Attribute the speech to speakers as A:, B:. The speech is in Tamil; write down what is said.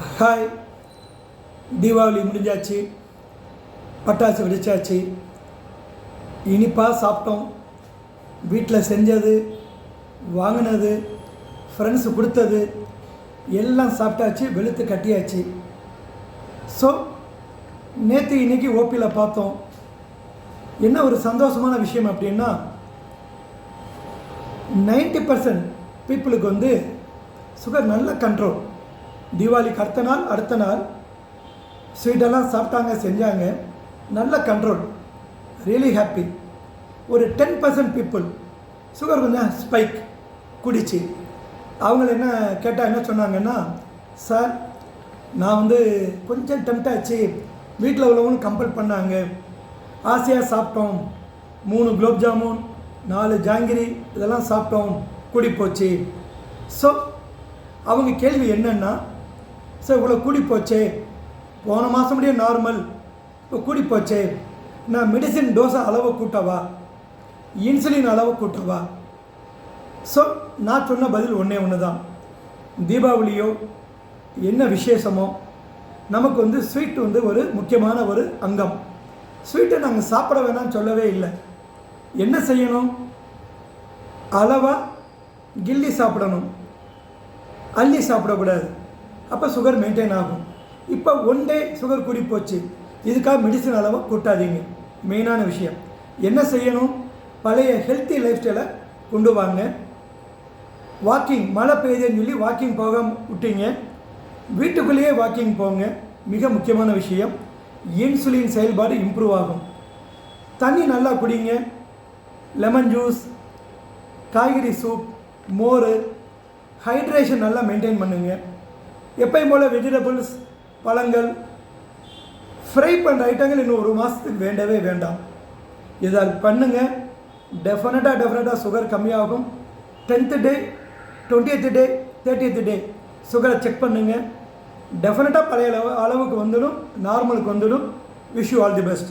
A: ஹாய். தீபாவளி முடிஞ்சாச்சு. பட்டாசு வெடிச்சாச்சு. இனிப்பாக சாப்பிட்டோம். வீட்டில் செஞ்சது வாங்கினது ஃப்ரெண்ட்ஸு கொடுத்தது எல்லாம் சாப்பிட்டாச்சு வெளுத்து கட்டியாச்சு. ஸோ நேற்று இன்னைக்கு ஓபியில் பார்த்தோம். என்ன ஒரு சந்தோஷமான விஷயம் அப்படின்னா நைன்டி பர்சன்ட் பீப்புளுக்கு வந்து சுகர் நல்ல கண்ட்ரோல் தீபாவளிக்கு அடுத்த நாள் அடுத்த நாள் ஸ்வீட்டெல்லாம் சாப்பிட்டாங்க செஞ்சாங்க. நல்ல கண்ட்ரோல் ரியலி ஹாப்பி ஒரு டென் பர்சன்ட் பீப்புள் சுகர் கொஞ்சம் ஸ்பைக் குடிச்சு. அவங்கள என்ன கேட்டால் என்ன சொன்னாங்கன்னா சார் நான் வந்து கொஞ்சம் டெம்ட் ஆச்சு. வீட்டில் உள்ளவங்களும் கம்பல் பண்ணாங்க. ஆசையாக சாப்பிட்டோம். மூணு குலோப் ஜாமுன் நாலு ஜாங்கிரி இதெல்லாம் சாப்பிட்டோம். கூடி போச்சு ஸோ அவங்க கேள்வி என்னென்னா சார் இவ்வளோ கூடி போச்சே. போன மாதம் முடிய நார்மல் இப்போ கூடி போச்சே. நான் மெடிசின் டோஸை அளவை கூட்டவா? இன்சுலின் அளவு கூட்டவா? ஸோ நான் சொன்ன பதில் ஒன்றே ஒன்று தான் தீபாவளியோ என்ன விசேஷமோ நமக்கு வந்து ஸ்வீட் வந்து ஒரு முக்கியமான ஒரு அங்கம். ஸ்வீட்டை நாங்கள் சாப்பிட வேணாம்னு சொல்லவே இல்லை. என்ன செய்யணும்? அளவாக கில்லி சாப்பிடணும். அள்ளி சாப்பிடக்கூடாது. அப்போ சுகர் மெயின்டைன் ஆகும். இப்போ ஒன் டே சுகர் கூடி போச்சு இதுக்காக மெடிசன் அளவை கூட்டாதீங்க. மெயினான விஷயம். என்ன செய்யணும்? பழைய ஹெல்த்தி லைஃப் ஸ்டைலை கொண்டு வாங்க. வாக்கிங் மழை பெய்யுதுன்னு சொல்லி வாக்கிங் போக விட்டீங்க. வீட்டுக்குள்ளேயே வாக்கிங் போங்க. மிக முக்கியமான விஷயம். இன்சுலின் செயல்பாடு இம்ப்ரூவ் ஆகும். தண்ணி நல்லா குடிங்க. லெமன் ஜூஸ் காய்கறி சூப் மோர் ஹைட்ரேஷன் நல்லா மெயின்டைன் பண்ணுங்கள் எப்பயும் போல் வெஜிடபிள்ஸ் பழங்கள் ஃப்ரை பண்ணுற ஐட்டங்கள் இன்னும் ஒரு மாதத்துக்கு வேண்டவே வேண்டாம். இதை பண்ணுங்கள் டெஃபினட்டாக டெஃபினட்டாக சுகர் கம்மியாகும். டென்த்து டே டுவெண்ட்டியத்து டே தேர்ட்டியத்து டே சுகரை செக் பண்ணுங்கள் டெஃபினட்டாக பழைய அளவு அளவுக்கு வந்துடும். நார்மலுக்கு வந்துடும். Wish you all the best